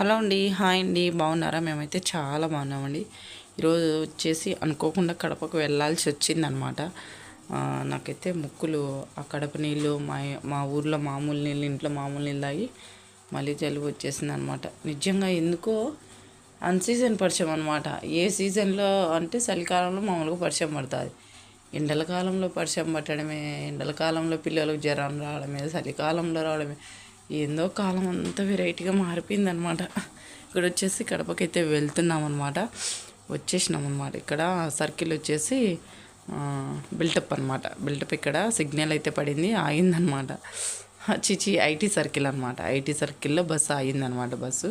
Hello అండి hi అండి బాగున్నారా? మేమైతే చాలా బాగున్నామండి. ఈరోజు వచ్చేసి అనుకోకుండా కడపకు వెళ్ళాల్సి వచ్చిందనమాట. నాకైతే ముక్కులు ఆ కడప నీళ్ళు మా మా ఊర్లో మామూలు నీళ్ళు ఇంట్లో మామూలు నీళ్ళు తాగి మళ్ళీ జలుబు వచ్చేసింది అనమాట నిజంగా ఎందుకో అన్సీజన్ పరిచయం అనమాట. ఏ సీజన్లో అంటే చలికాలంలో మామూలుగా పరిచయం పడుతుంది. ఎండల కాలంలో పరిచయం పట్టడమే ఎండల కాలంలో పిల్లలకు జ్వరం రావడమే చలికాలంలో రావడమే. ఏందో కాలం అంతా వెరైటీగా మారిపోయిందనమాట ఇక్కడ వచ్చేసి కడపకి అయితే వెళ్తున్నాం అనమాట వచ్చేసినాం అనమాట ఇక్కడ సర్కిల్ వచ్చేసి బిల్టప్ అనమాట బిల్టప్ ఇక్కడ సిగ్నల్ అయితే పడింది ఆగిందనమాట చిచి ఐటీ సర్కిల్ అనమాట ఐటీ సర్కిల్లో బస్సు ఆగిందనమాట బస్సు.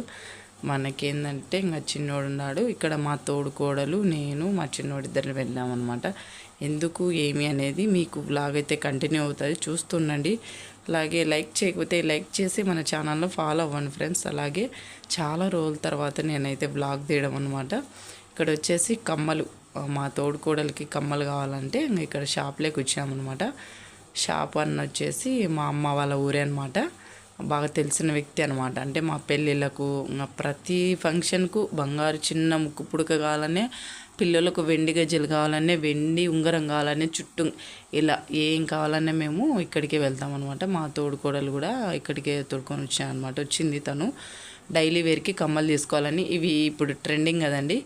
మనకేందంటే ఇంకా చిన్నోడు ఉన్నాడు ఇక్కడ మా తోడు కోడలు నేను మా చిన్నోడు ఇద్దరు వెళ్ళామన్నమాట. ఎందుకు ఏమి అనేది మీకు బ్లాగ్ అయితే కంటిన్యూ అవుతుంది చూస్తుండండి అలాగే లైక్ చేయకపోతే లైక్ చేసి మన ఛానల్లో ఫాలో అవ్వండి ఫ్రెండ్స్. అలాగే చాలా రోజుల తర్వాత నేనైతే బ్లాగ్ తీయడం అనమాట ఇక్కడ వచ్చేసి కమ్మలు మా తోడుకోడలికి కమ్మలు కావాలంటే ఇక్కడ షాప్లోకి వచ్చామన్నమాట. షాప్ అన్న వచ్చేసి మా అమ్మ వాళ్ళ ఊరే అనమాట బాగా తెలిసిన వ్యక్తి అనమాట అంటే మా పెళ్ళిళ్ళకు ప్రతి ఫంక్షన్కు బంగారు చిన్న ముక్కు పుడక కావాలనే పిల్లలకు వెండి గజ్జలు కావాలనే వెండి ఉంగరం కావాలనే చుట్టూ ఇలా ఏం కావాలనే మేము ఇక్కడికే వెళ్తాం అనమాట మా తోడుకోడలు కూడా ఇక్కడికే తోడుకొని వచ్చాను అనమాట వచ్చింది తను. డైలీ వేర్కి కమ్మలు తీసుకోవాలని. ఇవి ఇప్పుడు ట్రెండింగ్ కదండి.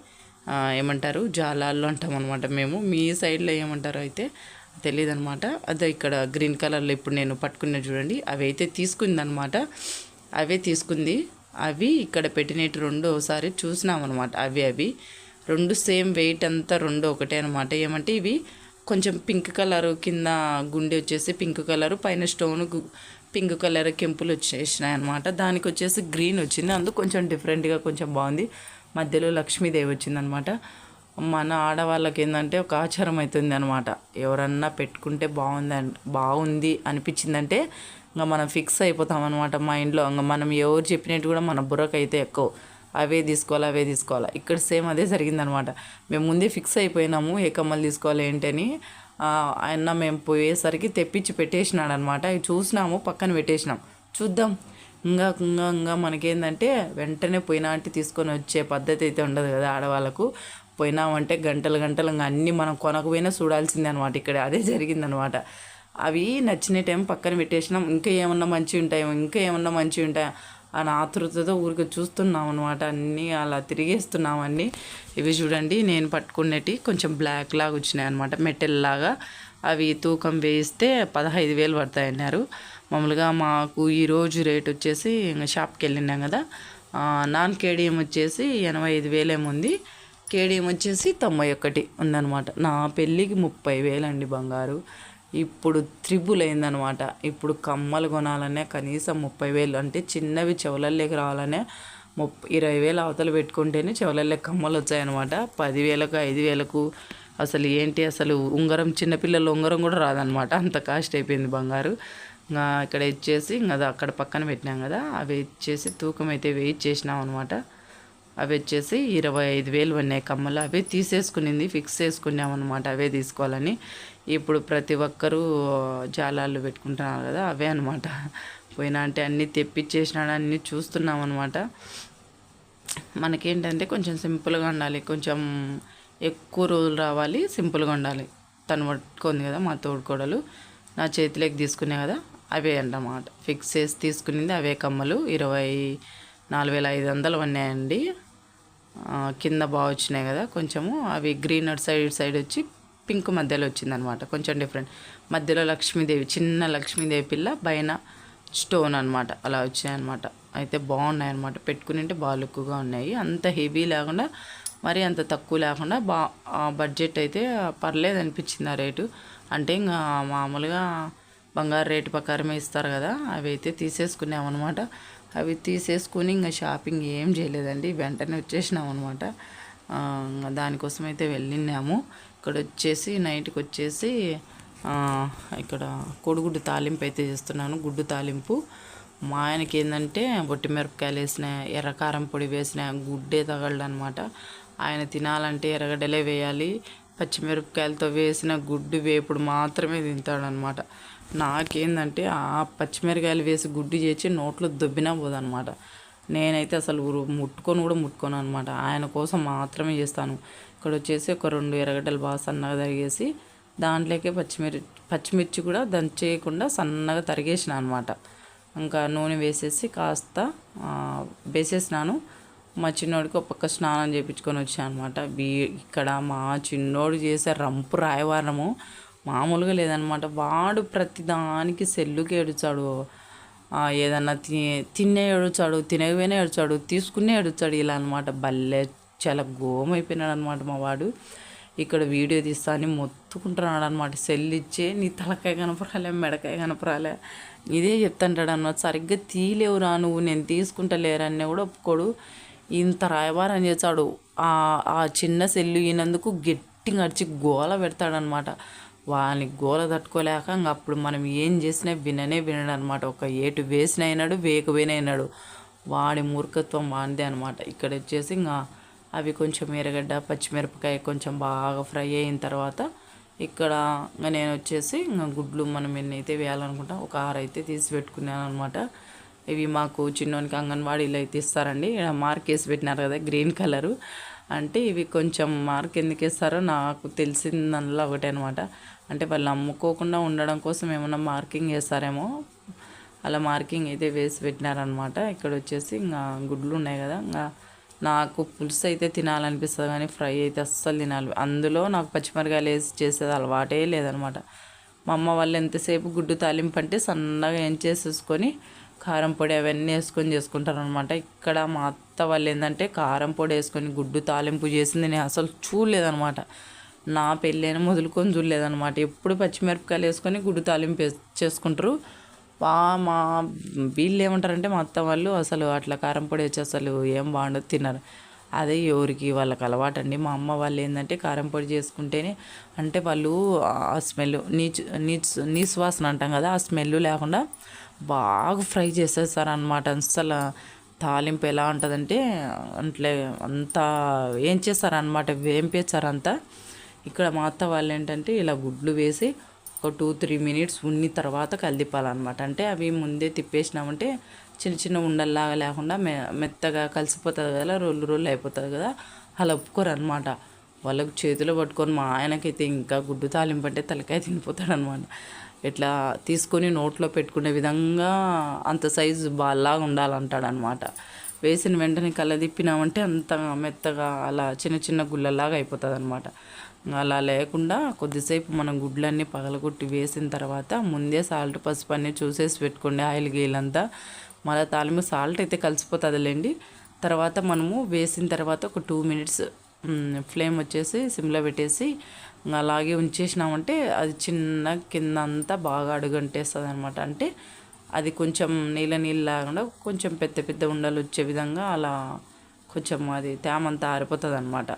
ఏమంటారు? జాలాల్లో అంటాం అనమాట మేము. మీ సైడ్లో ఏమంటారు అయితే? తెలియదు అనమాట అదే ఇక్కడ గ్రీన్ కలర్లో ఇప్పుడు నేను పట్టుకున్న చూడండి. అవి అయితే తీసుకుందనమాట అవే తీసుకుంది. అవి ఇక్కడ పెట్టినట్టు రెండు ఒకసారి చూసినాం అనమాట అవి అవి. రెండు సేమ్ వెయిట్ అంతా రెండు ఒకటే అనమాట ఏమంటే ఇవి కొంచెం పింక్ కలర్ కింద గుండె వచ్చేసి పింక్ కలరు పైన స్టోన్ పింక్ కలర్ కెంపులు వచ్చేసినాయి అనమాట దానికి వచ్చేసి గ్రీన్ వచ్చింది. అందుకు కొంచెం డిఫరెంట్గా కొంచెం బాగుంది. మధ్యలో లక్ష్మీదేవి వచ్చిందనమాట మన ఆడవాళ్ళకి ఏంటంటే ఒక ఆచారం అవుతుంది అనమాట ఎవరన్నా పెట్టుకుంటే బాగుంది బాగుంది అనిపించిందంటే ఇంకా మనం ఫిక్స్ అయిపోతాం అనమాట మైండ్లో. ఇంకా మనం ఎవరు చెప్పినట్టు కూడా మన బుర్రకైతే ఎక్కువ. అవే తీసుకోవాలి అవే తీసుకోవాలి. ఇక్కడ సేమ్ అదే జరిగిందనమాట మేము ముందే ఫిక్స్ అయిపోయినాము ఏ కమ్మలు తీసుకోవాలి ఏంటని. ఆయన మేము పోయేసరికి తెప్పించి పెట్టేసినాడు అనమాట అవి చూసినాము పక్కన పెట్టేసినాం. చూద్దాం. ఇంకా ఇంకా ఇంకా మనకేందంటే వెంటనే పోయినా అంటే తీసుకొని వచ్చే పద్ధతి అయితే ఉండదు కదా ఆడవాళ్ళకు. పోయినామంటే గంటలు గంటలు ఇంకా అన్నీ మనం కొనకపోయినా చూడాల్సిందే అనమాట ఇక్కడ అదే జరిగిందనమాట. అవి నచ్చిన టైం పక్కన పెట్టేసినాం. ఇంకా ఏమన్నా మంచిగా ఉంటాయో ఇంకా ఏమన్నా మంచి ఉంటాయో అని ఆతృతతో ఊరికి చూస్తున్నాం అనమాట అన్నీ అలా తిరిగేస్తున్నాం అన్నీ. ఇవి చూడండి నేను పట్టుకునేటి కొంచెం బ్లాక్ లాగా వచ్చినాయి అనమాట మెటల్ లాగా. అవి తూకం వేయిస్తే పదహైదు వేలు పడతాయన్నారు. మామూలుగా మాకు ఈరోజు రేట్ వచ్చేసి ఇంకా షాప్కి వెళ్ళినాం కదా. నాన్ కేడియం వచ్చేసి ఎనభై ఐదు వేలేముంది. కేడీఎం వచ్చేసి తొంభై ఒకటి ఉందన్నమాట. నా పెళ్ళికి ముప్పై వేలండి బంగారు. ఇప్పుడు త్రిబుల్ అయిందనమాట ఇప్పుడు కమ్మలు కొనాలనే కనీసం ముప్పై వేలు. అంటే చిన్నవి చెవులల్లోకి రావాలనే ముప్పై ఇరవై వేలు అవతలు పెట్టుకుంటేనే చెవులల్లో కమ్మలు వచ్చాయన్నమాట. పదివేలకు ఐదు వేలకు అసలు ఏంటి అసలు ఉంగరం చిన్నపిల్లల ఉంగరం కూడా రాదనమాట అంత కాస్ట్ అయిపోయింది బంగారు. ఇంకా ఇక్కడ ఇచ్చేసి ఇంకా అక్కడ పక్కన పెట్టినాం కదా. అవి ఇచ్చేసి తూకం అయితే వెయిట్ చేసినాం అనమాట అవి వచ్చేసి ఇరవై ఐదు వేలు ఉన్నాయి కమ్మలు అవి తీసేసుకునింది ఫిక్స్ చేసుకున్నాం అనమాట అవే తీసుకోవాలని. ఇప్పుడు ప్రతి ఒక్కరూ జాలాలు పెట్టుకుంటున్నారు కదా అవే అనమాట పోయినా అంటే అన్నీ తెప్పించేసినాడు అన్నీ చూస్తున్నాం అనమాట మనకేంటంటే కొంచెం సింపుల్గా ఉండాలి కొంచెం ఎక్కువ రోజులు రావాలి సింపుల్గా ఉండాలి. తను పట్టుకుంది కదా మా తోడుకోడలు నా చేతిలోకి తీసుకునే కదా అవే అన్నమాట. ఫిక్స్ చేసి తీసుకునింది అవే కమ్మలు ఇరవై నాలుగు వేల ఐదు వందలు ఉన్నాయండి కింద బాగా వచ్చినాయి కదా కొంచెము అవి గ్రీన్ అటు సైడ్ ఇటు సైడ్ వచ్చి పింక్ మధ్యలో వచ్చిందనమాట. కొంచెం డిఫరెంట్. మధ్యలో లక్ష్మీదేవి చిన్న లక్ష్మీదేవి పిల్ల పైన స్టోన్ అనమాట. అలా వచ్చాయి అనమాట అయితే బాగున్నాయి అనమాట పెట్టుకుని బాగా లుక్గా ఉన్నాయి. అంత హెవీ లేకుండా మరి అంత తక్కువ లేకుండా బా బడ్జెట్ అయితే పర్లేదు అనిపించింది ఆ రేటు. అంటే ఇంకా మామూలుగా బంగారు రేటు ప్రకారమే ఇస్తారు కదా అవి అయితే తీసేసుకున్నామన్నమాట. అవి తీసేసుకుని ఇంకా షాపింగ్ ఏం చేయలేదండి. వెంటనే వచ్చేసినాం అనమాట దానికోసం అయితే వెళ్ళినాము. ఇక్కడ వచ్చేసి నైట్కి వచ్చేసి ఇక్కడ కొడుగుడ్డు తాలింపు అయితే చేస్తున్నాను. గుడ్డు తాలింపు. మా ఆయనకి ఏంటంటే బొట్టి మిరపకాయలు వేసిన ఎర్రకారం పొడి వేసిన గుడ్డే తగలడనమాట ఆయన తినాలంటే ఎర్రగడ్డలే వేయాలి. పచ్చిమిరపకాయలతో వేసిన గుడ్డు వేపుడు మాత్రమే తింటాడనమాట. నాకేందంటే ఆ పచ్చిమిరకాయలు వేసి గుడ్డు చేసి నోట్లో దొబ్బినా పోదనమాట. నేనైతే అసలు ఊరు- ముట్టుకొని కూడా ముట్టుకోను అనమాట. ఆయన కోసం మాత్రమే చేస్తాను. ఇక్కడ వచ్చేసి ఒక రెండు ఎర్రగడ్డలు బాగా సన్నగా తరిగేసి దాంట్లోకే పచ్చిమిర్చి పచ్చిమిర్చి కూడా దంచేయకుండా సన్నగా తరిగేసిన అనమాట. ఇంకా నూనె వేసేసి కాస్త వేసేసినాను. మా చిన్నోడికి ఒక పక్క స్నానం చేయించుకొని వచ్చాను అనమాట బీ ఇక్కడ మా చిన్నోడు చేసే రంపు రాయవారము మామూలుగా లేదనమాట. వాడు ప్రతిదానికి సెల్లుకి ఏడుచాడు. ఏదన్నా తి తిన్నే ఏడుచాడు తినకపోయినా ఏడుచాడు తీసుకునే ఏడుచాడు ఇలా అనమాట. భలే చాలా గోమైపోయినాడు అనమాట మా వాడు. ఇక్కడ వీడియో తీస్తా అని మొత్తుకుంటున్నాడు అనమాట సెల్ ఇచ్చే నీ తలకాయ కనపరాలే మెడకాయ కనపరాలే. ఇదే చెప్తుంటాడు అనమాట సరిగ్గా తీలేవురా నువ్వు నేను తీసుకుంటా లేరని కూడా ఒప్పుకోడు. ఇంత రాయబారం చేశాడు. ఆ ఆ చిన్న సెల్లు ఈయనందుకు గట్టిగా నడిచి గోల పెడతాడనమాట. వాళ్ళని గోల తట్టుకోలేక ఇంక అప్పుడు మనం ఏం చేసినా విననే వినడు అనమాట ఒక ఏటు వేసిన అయినాడు వేయకపోయినా అయినాడు వాడి మూర్ఖత్వం వాడిదే అనమాట. ఇక్కడ వచ్చేసి ఇంకా అవి కొంచెం ఎర్రగడ్డ పచ్చిమిరపకాయ కొంచెం బాగా ఫ్రై అయిన తర్వాత ఇక్కడ ఇంకా నేను వచ్చేసి ఇంకా గుడ్లు మనం ఎన్నైతే వేయాలనుకుంటా ఒక ఆరు అయితే తీసి పెట్టుకున్నాను అనమాట ఇవి మాకు చిన్నోనికి అంగన్వాడీలో అయితే ఇస్తారండి. ఈడ మార్క్ వేసి పెట్టినారు కదా గ్రీన్ కలరు. అంటే ఇవి కొంచెం మార్క్ ఎందుకు వేస్తారో నాకు తెలిసిందల్లా ఒకటే అనమాట అంటే వాళ్ళు అమ్ముకోకుండా ఉండడం కోసం ఏమన్నా మార్కింగ్ వేస్తారేమో అలా మార్కింగ్ అయితే వేసి పెట్టినారనమాట ఇక్కడ వచ్చేసి ఇంకా గుడ్లు ఉన్నాయి కదా ఇంకా నాకు పులుసు అయితే తినాలనిపిస్తుంది కానీ ఫ్రై అయితే అస్సలు తినాలి. అందులో నాకు పచ్చిమిరకాయలు వేసి చేసేది అలవాటే లేదనమాట మా అమ్మ వాళ్ళు ఎంతసేపు గుడ్డు తాలింపు అంటే సన్నగా ఏం చేసేసుకొని కారం పొడి అవన్నీ వేసుకొని చేసుకుంటారు అనమాట ఇక్కడ మా అత్త వాళ్ళు ఏంటంటే కారం పొడి వేసుకొని గుడ్డు తాలింపు చేసింది నేను అసలు చూడలేదనమాట నా పెళ్ళైన మొదలుకొని చూడలేదనమాట ఎప్పుడు పచ్చిమిరపకాయలు వేసుకొని గుడ్డు తాలింపు చేసుకుంటారు. మా వీళ్ళు ఏమంటారంటే మా అత్త వాళ్ళు అసలు అట్లా కారం పొడి వచ్చి అసలు ఏం బాగుండదు తిన్నారు అదే ఎవరికి వాళ్ళకి అలవాటు అండి మా అమ్మ వాళ్ళు ఏంటంటే కారం పొడి చేసుకుంటేనే అంటే వాళ్ళు ఆ స్మెల్ నీచు నీచు నీసువాసన అంటాం కదా ఆ స్మెల్ లేకుండా బాగా ఫ్రై చేసేసారనమాట అనమాట అసలు తాలింపు ఎలా ఉంటుందంటే అంటే అంతా ఏం చేస్తారనమాట వేంపేస్తారు అంతా ఇక్కడ మా అత్త వాళ్ళు ఏంటంటే ఇలా గుడ్లు వేసి ఒక టూ త్రీ మినిట్స్ ఉన్ని తర్వాత కలిదిప్పాలన్నమాట అంటే అవి ముందే తిప్పేసినామంటే చిన్న చిన్న ఉండల్లాగా లేకుండా మె మెత్తగా కలిసిపోతుంది కదా రోళ్ళు రోళ్ళు అయిపోతుంది కదా అలా ఒప్పుకోరు అనమాట వాళ్ళకు చేతిలో పట్టుకొని మా ఆయనకైతే ఇంకా గుడ్డు తాలింపు అంటే తలకాయ తినిపోతాడనమాట ఇట్లా తీసుకొని నోట్లో పెట్టుకునే విధంగా అంత సైజు బాల్లాగా ఉండాలంటాడు అనమాట వేసిన వెంటనే కళ్ళ తిప్పినామంటే అంత మెత్తగా అలా చిన్న చిన్న గుళ్ళలాగా అయిపోతుంది అనమాట అలా లేకుండా కొద్దిసేపు మనం గుడ్లన్నీ పగలగొట్టి వేసిన తర్వాత ముందే సాల్ట్ పసుపు అన్నీ చూసేసి పెట్టుకోండి ఆయిల్ గీలంతా మళ్ళీ తాలింపు సాల్ట్ అయితే కలిసిపోతుందిలేండి. తర్వాత మనము వేసిన తర్వాత ఒక టూ మినిట్స్ ఫ్లేమ్ వచ్చేసి సిమ్లో పెట్టేసి అలాగే ఉంచేసినామంటే అది చిన్న కింద అంతా బాగా అడుగంటేస్తుంది అనమాట అంటే అది కొంచెం నీళ్ళ నీళ్ళు లేకుండా కొంచెం పెద్ద పెద్ద ఉండలు వచ్చే విధంగా అలా కొంచెం అది తేమంతా ఆరిపోతుంది అనమాట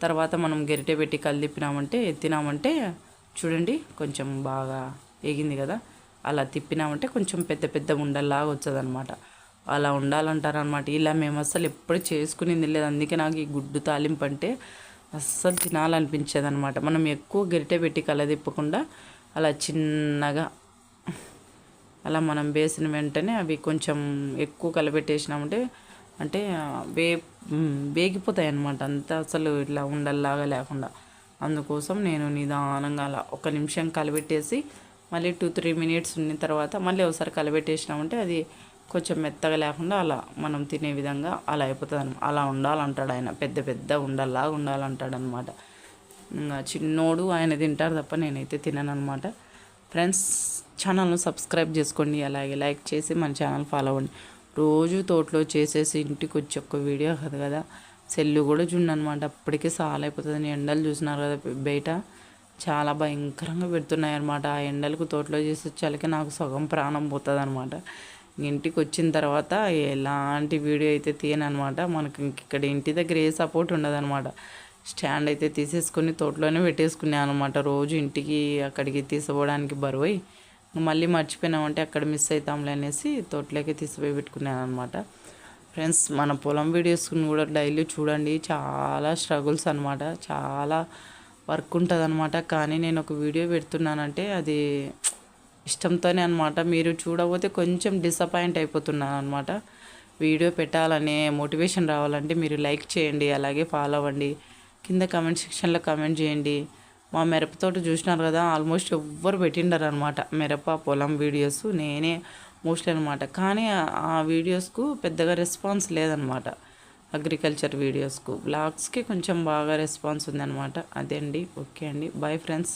తర్వాత మనం గరిటె పెట్టి కలిపినామంటే ఎత్తినామంటే చూడండి కొంచెం బాగా ఎగింది కదా. అలా తిప్పినామంటే కొంచెం పెద్ద పెద్ద ఉండల్లాగా వచ్చదనమాట. అలా ఉండాలంటారనమాట. ఇలా మేము అసలు ఎప్పుడు చేసుకునేది లేదు. అందుకే నాకు ఈ గుడ్డు తాలింపు అంటే అస్సలు తినాలనిపించేది అనమాట మనం ఎక్కువ గరిటె పెట్టి కలదిప్పకుండా అలా చిన్నగా అలా మనం వేసిన వెంటనే అవి కొంచెం ఎక్కువ కలపెట్టేసినామంటే అంటే వే వేగిపోతాయి అన్నమాట అంతా అసలు ఇట్లా ఉండల్లాగా లేకుండా. అందుకోసం నేను నిదానంగా అలా ఒక నిమిషం కలబెట్టేసి మళ్ళీ టూ త్రీ మినిట్స్ ఉన్న తర్వాత మళ్ళీ ఒకసారి కలబెట్టేసినామంటే అది కొంచెం మెత్తగా లేకుండా అలా మనం తినే విధంగా అలా అయిపోతుంది అనమాట అలా ఉండాలంటాడు ఆయన. పెద్ద పెద్ద ఉండల్లాగా ఉండాలంటాడు అనమాట ఇంకా చిన్నోడు ఆయన తింటారు తప్ప నేనైతే తినను అనమాట ఫ్రెండ్స్ ఛానల్ను సబ్స్క్రైబ్ చేసుకోండి. అలాగే లైక్ చేసి మన ఛానల్ ఫాలో అవ్వండి. రోజు తోటలో చేసేసి ఇంటికి వచ్చి ఒక్క వీడియో కదా కదా. సెల్లు కూడా చూడనమాట అప్పటికే సాల్ అయిపోతుంది ఎండలు చూసినారు కదా బయట. చాలా భయంకరంగా పెడుతున్నాయి అనమాట ఆ ఎండలకు తోటలో చేసి వచ్చాలకి నాకు సగం ప్రాణం పోతుంది అనమాట ఇంటికి వచ్చిన తర్వాత ఎలాంటి వీడియో అయితే తీయనమాట మనకి ఇంక ఇక్కడ ఇంటి దగ్గర ఏ సపోర్ట్ ఉండదన్నమాట స్టాండ్ అయితే తీసేసుకొని తోటలోనే పెట్టేసుకున్నాను అనమాట. రోజు ఇంటికి అక్కడికి తీసుకోవడానికి బరువై మళ్ళీ మర్చిపోయినామంటే అక్కడ మిస్ అవుతాంలే అనేసి తోటలోకి తీసిపోయి పెట్టుకున్నాను అనమాట. ఫ్రెండ్స్ మన పొలం వీడియోస్ని కూడా డైలీ చూడండి. చాలా స్ట్రగుల్స్ అనమాట. చాలా వర్క్ ఉంటుంది అనమాట కానీ నేను ఒక వీడియో పెడుతున్నానంటే అది ఇష్టంతోనే అనమాట మీరు చూడకపోతే కొంచెం డిసప్పాయింట్ అయిపోతున్నాను అనమాట వీడియో పెట్టాలనే మోటివేషన్ రావాలంటే మీరు లైక్ చేయండి అలాగే ఫాలో అవ్వండి. కింద కమెంట్ సెక్షన్లో కమెంట్ చేయండి. మా మిరప తోట చూసినారు కదా ఆల్మోస్ట్ ఎవ్వరు పెట్టిండరు అనమాట మిరప పొలం వీడియోస్ నేనే మోస్ట్లీ అనమాట కానీ ఆ- ఆ వీడియోస్కు పెద్దగా రెస్పాన్స్ లేదనమాట అగ్రికల్చర్ వీడియోస్కు బ్లాగ్స్కి కొంచెం బాగా రెస్పాన్స్ ఉందన్నమాట. అదే అండి ఓకే అండి. Bye friends